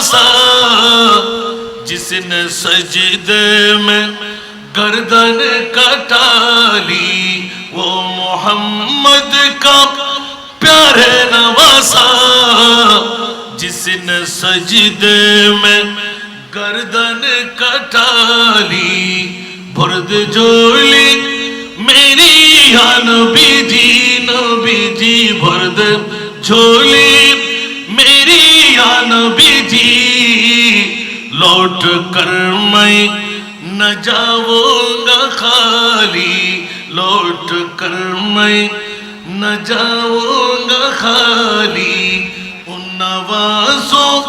نواسا جس نے سجدے میں گردن کٹا لی، وہ محمد کا پیارے نواسا جس نے سجدے میں گردن کٹا لی، برد جولی میری یا نبی لوٹ کر میں نہ جاؤں گا خالی، لوٹ کر میں نہ جاؤں گا خالی۔ ان نوازوں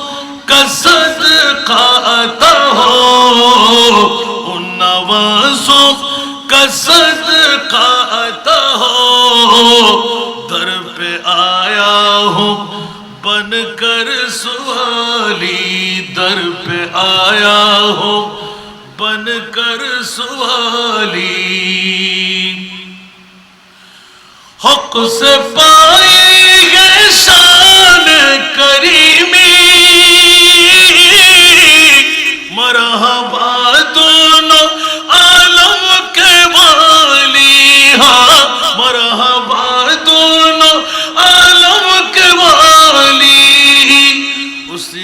کا صدقہ عطا ہو۔ ان نوازوں کا صدقہ عطا ہو۔ در پہ آیا ہوں بن کر سوالی۔ در پہ آیا ہو بن کر سوالی۔ حق سے پائی گئے شاہ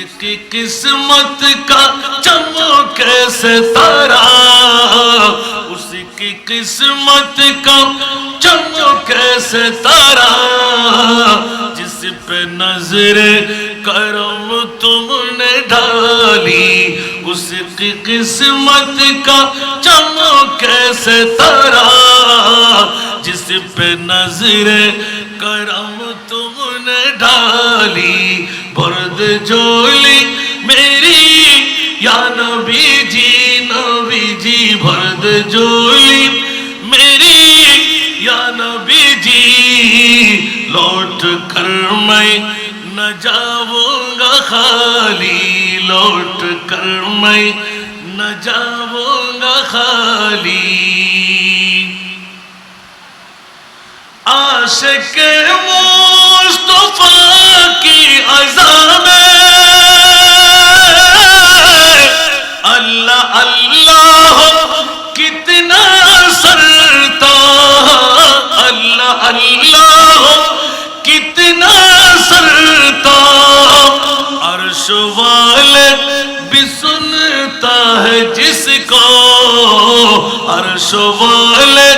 کی قسمت کا چمک ستارہ اس کی قسمت کا چمک ستارہ جس پہ نظر کرم تم نے ڈالی اس کی قسمت کا چمک ستارہ جس پہ نظر کرم تم نے ڈالی برد جولی میری یا نبی جی نبی جی برد جولی میری یا نبی جی لوٹ کر میں نہ جاؤں گا خالی لوٹ کر میں کو عرش والے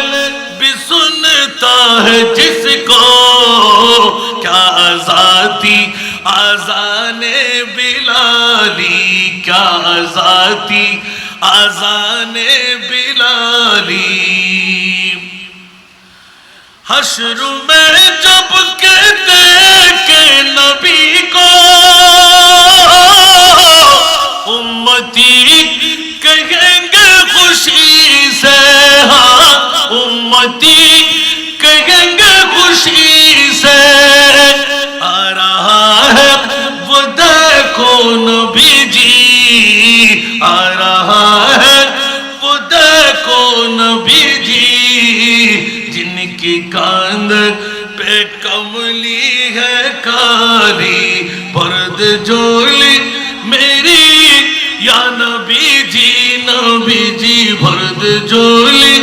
بھی سنتا ہے جس کو۔ کیا آزادی، آزان بلالی، کیا آزادی، آزان بلالی۔ حشر میں جب کی کاند پہ کملی ہے کالی، پرد جولی میری۔ یا نبی جی نبی جی بھرد جولی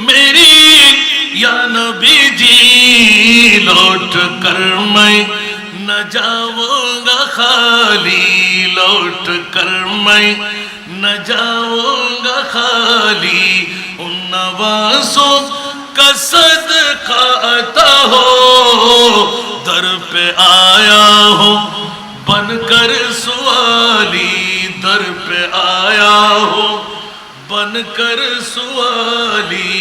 میری۔ یا نبی جی لوٹ کر میں نہ جاؤں گا خالی۔ لوٹ کر میں نہ جاؤں گا خالی۔ ان نوازوں کا صدقہ عطا ہو، در پہ آیا ہوں، بن کر سوالی، در پہ آیا ہوں، بن کر سوالی۔